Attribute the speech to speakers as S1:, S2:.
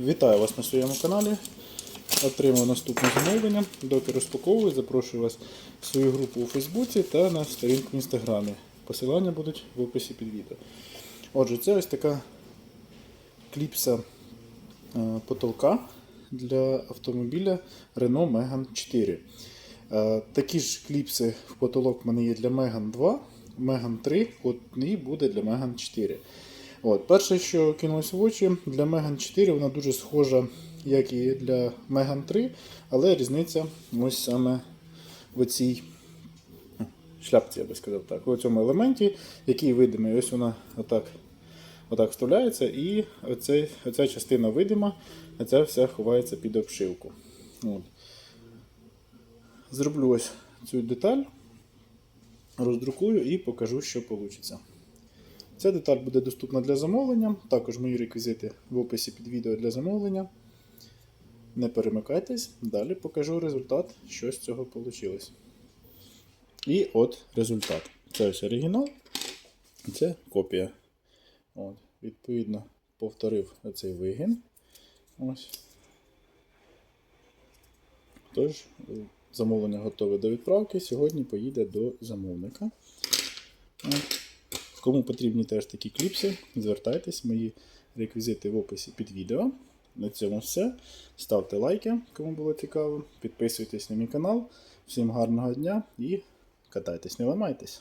S1: Вітаю вас на своєму каналі. Отримав наступне замовлення. Доки розпаковую, запрошую вас в свою групу у Фейсбуці та на сторінку в Інстаграмі. Посилання будуть в описі під відео. Отже, це ось така кліпса е, потолка для автомобіля Renault Megane 4. Е, Такі ж кліпси в потолок в мене є для Megane 2, Megane 3, от і буде для Megane 4. От, перше, що кинулось в очі, для Megane 4 вона дуже схожа, як і для Megane 3, але різниця ось саме в цій шляпці, я би сказав так, у цьому елементі, який видимий. Ось вона отак, отак вставляється, і оцей, оця частина видима, а ця вся ховається під обшивку. От. Зроблю ось цю деталь, роздрукую і покажу, що вийде. Ця деталь буде доступна для замовлення. Також мої реквізити в описі під відео для замовлення. Не перемикайтесь, далі покажу результат, що з цього вийшло. І от результат. Це ось оригінал, це копія. От, Відповідно, повторив оцей вигін. Ось. Тож, замовлення готове до відправки. Сьогодні поїде до замовника. От. Кому потрібні теж такі кліпси, звертайтесь, мої реквізити в описі під відео. На цьому все. Ставте лайки, кому було цікаво. Підписуйтесь на мій канал. Всім гарного дня і катайтесь, не ламайтесь.